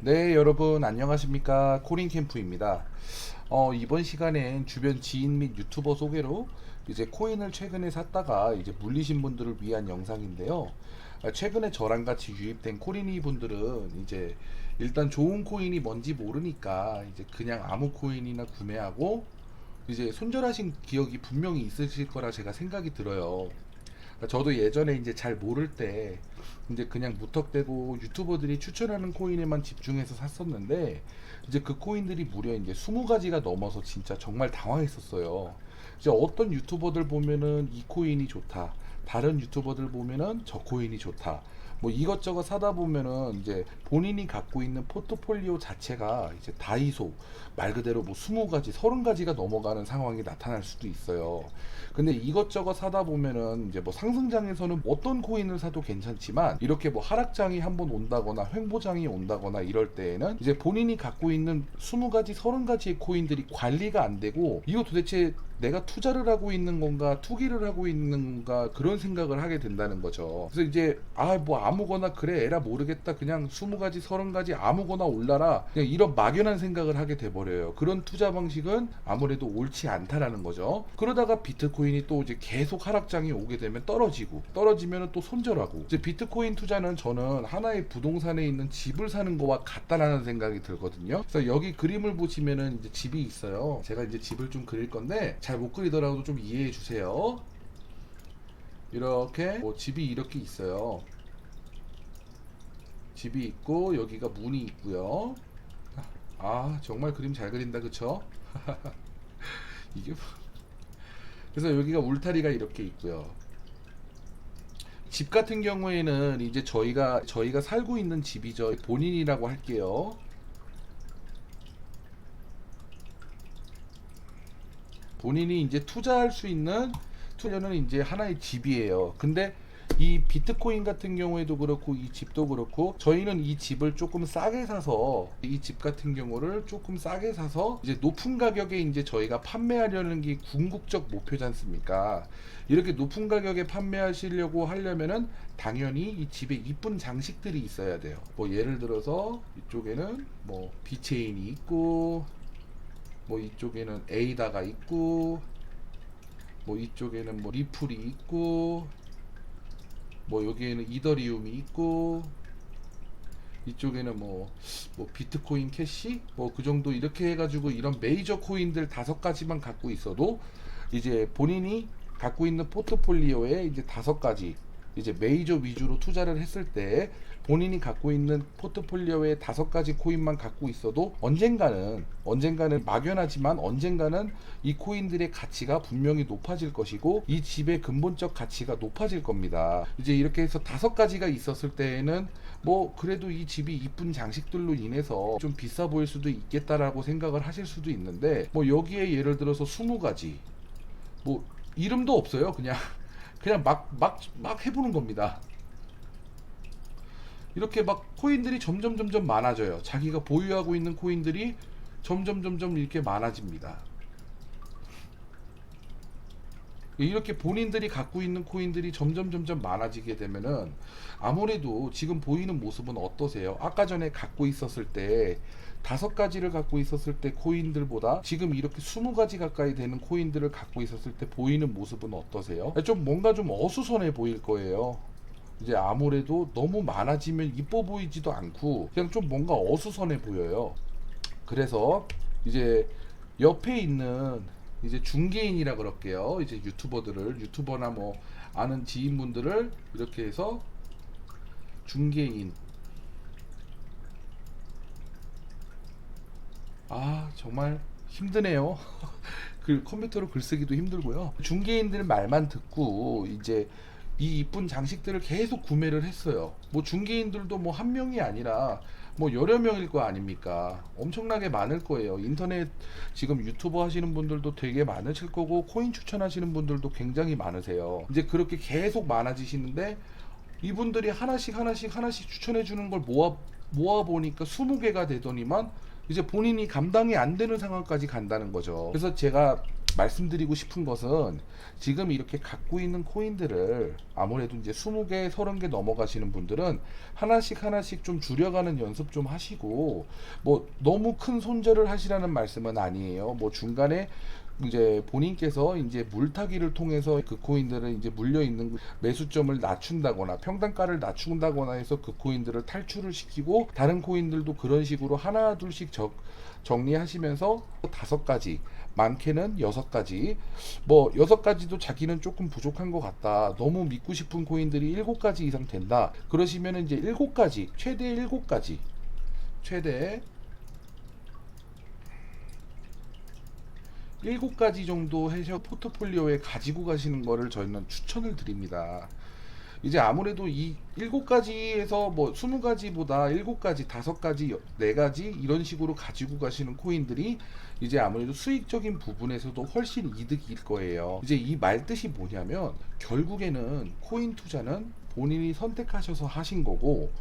네, 여러분 안녕하십니까? 코린 캠프입니다. 어, 이번 시간엔 주변 지인 및 유튜버 소개로 이제 코인을 최근에 샀다가 이제 물리신 분들을 위한 영상인데요. 아, 최근에 저랑 같이 유입된 코린이 분들은 이제 일단 좋은 코인이 뭔지 모르니까 이제 그냥 아무 코인이나 구매하고 이제 손절하신 기억이 분명히 있으실 거라 제가 생각이 들어요. 그러니까 저도 예전에 이제 잘 모를 때 이제 그냥 무턱대고 유튜버들이 추천하는 코인에만 집중해서 샀었는데 이제 그 코인들이 무려 이제 20가지가 넘어서 진짜 정말 당황했었어요. 이제 어떤 유튜버들 보면은 이 코인이 좋다. 다른 유튜버들 보면은 저 코인이 좋다. 뭐 이것저것 사다 보면은 이제 본인이 갖고 있는 포트폴리오 자체가 이제 다이소 말 그대로 뭐 20가지, 30가지가 넘어가는 상황이 나타날 수도 있어요. 근데 이것저것 사다 보면은 이제 뭐 상승장에서는 어떤 코인을 사도 괜찮지만 이렇게 뭐 하락장이 한번 온다거나 횡보장이 온다거나 이럴 때에는 이제 본인이 갖고 있는 20가지, 30가지의 코인들이 관리가 안 되고 이거 도대체 내가 투자를 하고 있는 건가 투기를 하고 있는 건가 그런 생각을 하게 된다는 거죠. 그래서 이제 아 뭐 아무거나 그래 에라 모르겠다 그냥 20가지 30가지 아무거나 올라라 그냥 이런 막연한 생각을 하게 돼 버려요. 그런 투자 방식은 아무래도 옳지 않다라는 거죠. 그러다가 비트코인이 또 이제 계속 하락장이 오게 되면 떨어지고 떨어지면 또 손절하고 이제 비트코인 투자는 저는 하나의 부동산에 있는 집을 사는 거와 같다라는 생각이 들거든요. 그래서 여기 그림을 보시면은 이제 집이 있어요. 제가 이제 집을 좀 그릴 건데 잘 못 그리더라도 좀 이해해 주세요. 이렇게 뭐 집이 이렇게 있어요. 집이 있고 여기가 문이 있고요. 아 정말 그림 잘 그린다 그쵸? 이게 뭐- 그래서 여기가 울타리가 이렇게 있고요. 집 같은 경우에는 이제 저희가 저희가 살고 있는 집이죠. 본인이라고 할게요. 본인이 이제 투자할 수 있는 투자는 이제 하나의 집이에요. 근데 이 비트코인 같은 경우에도 그렇고 이 집도 그렇고 저희는 이 집을 조금 싸게 사서 이 집 같은 경우를 조금 싸게 사서 이제 높은 가격에 이제 저희가 판매하려는 게 궁극적 목표지 않습니까? 이렇게 높은 가격에 판매하시려고 하려면은 당연히 이 집에 이쁜 장식들이 있어야 돼요. 뭐 예를 들어서 이쪽에는 뭐 비체인이 있고 뭐 이쪽에는 에이다가 있고 뭐 이쪽에는 뭐 리플이 있고 뭐 여기에는 이더리움이 있고 이쪽에는 뭐, 뭐 비트코인 캐시? 뭐 그 정도 이렇게 해가지고 이런 메이저 코인들 다섯 가지만 갖고 있어도 이제 본인이 갖고 있는 포트폴리오에 이제 다섯 가지 이제 메이저 위주로 투자를 했을 때 본인이 갖고 있는 포트폴리오에 다섯 가지 코인만 갖고 있어도 언젠가는 언젠가는 막연하지만 언젠가는 이 코인들의 가치가 분명히 높아질 것이고 이 집의 근본적 가치가 높아질 겁니다. 이제 이렇게 해서 다섯 가지가 있었을 때에는 뭐 그래도 이 집이 이쁜 장식들로 인해서 좀 비싸 보일 수도 있겠다라고 생각을 하실 수도 있는데 뭐 여기에 예를 들어서 20가지 뭐 이름도 없어요. 그냥 그냥 막 막 막 해보는 겁니다. 이렇게 막 코인들이 점점 점점 많아져요. 자기가 보유하고 있는 코인들이 점점 점점 이렇게 많아집니다. 이렇게 본인들이 갖고 있는 코인들이 점점 점점 많아지게 되면은 아무래도 지금 보이는 모습은 어떠세요? 아까 전에 갖고 있었을 때 다섯 가지를 갖고 있었을 때 코인들보다 지금 이렇게 스무 가지 가까이 되는 코인들을 갖고 있었을 때 보이는 모습은 어떠세요? 좀 뭔가 좀 어수선해 보일 거예요. 이제 아무래도 너무 많아지면 이뻐 보이지도 않고 그냥 좀 뭔가 어수선해 보여요. 그래서 이제 옆에 있는 이제 중개인이라 그럴게요. 이제 유튜버들을 유튜버나 뭐 아는 지인분들을 이렇게 해서 중개인 아 정말 힘드네요. 그 컴퓨터로 글 쓰기도 힘들고요. 중개인들 말만 듣고 이제 이 이쁜 장식들을 계속 구매를 했어요. 뭐 중개인들도 뭐 한 명이 아니라 뭐 여러 명일 거 아닙니까? 엄청나게 많을 거예요. 인터넷 지금 유튜버 하시는 분들도 되게 많으실 거고 코인 추천하시는 분들도 굉장히 많으세요. 이제 그렇게 계속 많아지시는데 이분들이 하나씩 하나씩 하나씩 추천해 주는 걸 모아 모아 보니까 20개가 되더니만 이제 본인이 감당이 안 되는 상황까지 간다는 거죠. 그래서 제가 말씀드리고 싶은 것은 지금 이렇게 갖고 있는 코인들을 아무래도 이제 20개, 30개 넘어가시는 분들은 하나씩 하나씩 좀 줄여가는 연습 좀 하시고 뭐 너무 큰 손절을 하시라는 말씀은 아니에요. 뭐 중간에 이제 본인께서 이제 물타기를 통해서 그 코인들은 이제 물려 있는 매수점을 낮춘다거나 평단가를 낮춘다거나 해서 그 코인들을 탈출을 시키고 다른 코인들도 그런 식으로 하나 둘씩 적, 정리하시면서 다섯 가지 많게는 여섯 가지 뭐 여섯 가지도 자기는 조금 부족한 것 같다 너무 믿고 싶은 코인들이 일곱 가지 이상 된다. 그러시면은 이제 일곱 가지 최대 일곱 가지 최대 일곱 가지 정도 해서 포트폴리오에 가지고 가시는 거를 저희는 추천을 드립니다. 이제 아무래도 이 일곱 가지에서 뭐 스무 가지보다 일곱 가지, 다섯 가지, 여- 네 가지 이런 식으로 가지고 가시는 코인들이 이제 아무래도 수익적인 부분에서도 훨씬 이득일 거예요. 이제 이 말 뜻이 뭐냐면 결국에는 코인 투자는 본인이 선택하셔서 하신 거고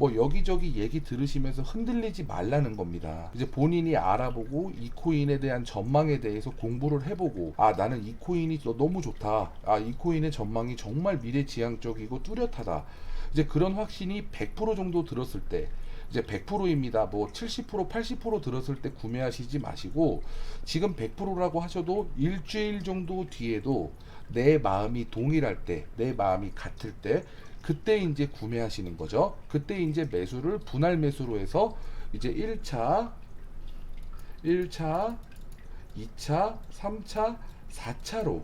뭐 여기저기 얘기 들으시면서 흔들리지 말라는 겁니다. 이제 본인이 알아보고 이 코인에 대한 전망에 대해서 공부를 해보고 아 나는 이 코인이 너- 너무 좋다. 아 이 코인의 전망이 정말 미래지향적이고 뚜렷하다. 이제 그런 확신이 100% 정도 들었을 때 이제 100%입니다. 뭐 70%, 80% 들었을 때 구매하시지 마시고 지금 100%라고 하셔도 일주일 정도 뒤에도 내 마음이 동일할 때, 내 마음이 같을 때 그때 이제 구매하시는 거죠. 그때 이제 매수를 분할 매수로 해서 이제 1차, 1차, 2차, 3차, 4차로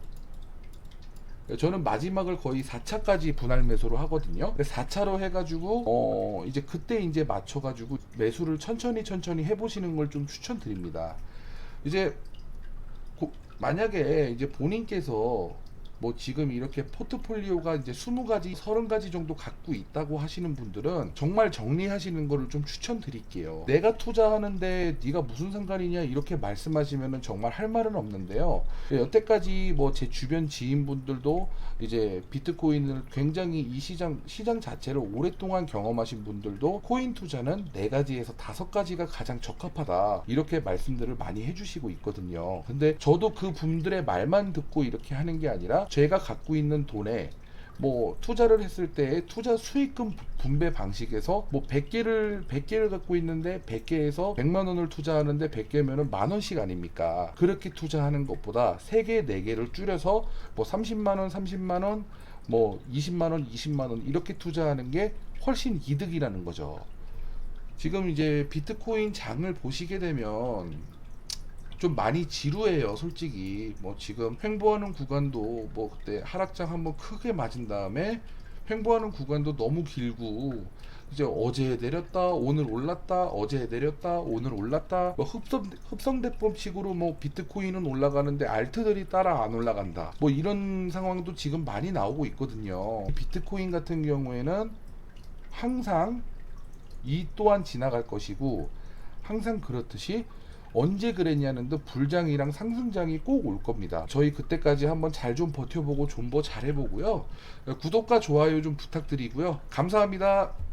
저는 마지막을 거의 4차까지 분할 매수로 하거든요. 4차로 해가지고 어 이제 그때 이제 맞춰가지고 매수를 천천히 천천히 해보시는 걸 좀 추천드립니다. 이제 고- 만약에 이제 본인께서 뭐 지금 이렇게 포트폴리오가 이제 20가지, 30가지 정도 갖고 있다고 하시는 분들은 정말 정리하시는 거를 좀 추천드릴게요. 내가 투자하는데 네가 무슨 상관이냐 이렇게 말씀하시면은 정말 할 말은 없는데요. 여태까지 뭐 제 주변 지인분들도 이제 비트코인을 굉장히 이 시장 시장 자체를 오랫동안 경험하신 분들도 코인 투자는 네 가지에서 다섯 가지가 가장 적합하다 이렇게 말씀들을 많이 해주시고 있거든요. 근데 저도 그 분들의 말만 듣고 이렇게 하는 게 아니라 제가 갖고 있는 돈에 뭐 투자를 했을 때 투자 수익금 부- 분배 방식에서 뭐 100개를 100개를 갖고 있는데 100개에서 100만 원을 투자하는데 100개면은 만 원씩 아닙니까? 그렇게 투자하는 것보다 3개, 4개를 줄여서 뭐 30만 원, 30만 원, 뭐 20만 원, 20만 원 이렇게 투자하는 게 훨씬 이득이라는 거죠. 지금 이제 비트코인 장을 보시게 되면 좀 많이 지루해요, 솔직히. 뭐 지금 횡보하는 구간도 뭐 그때 하락장 한번 크게 맞은 다음에 횡보하는 구간도 너무 길고 이제 어제 내렸다 오늘 올랐다 어제 내렸다 오늘 올랐다. 뭐 흡성 흡성대법식으로 뭐 비트코인은 올라가는데 알트들이 따라 안 올라간다. 뭐 이런 상황도 지금 많이 나오고 있거든요. 비트코인 같은 경우에는 항상 이 또한 지나갈 것이고 항상 그렇듯이 언제 그랬냐는 듯 불장이랑 상승장이 꼭 올 겁니다. 저희 그때까지 한번 잘 좀 버텨보고 존버 잘 해보고요. 구독과 좋아요 좀 부탁드리고요. 감사합니다.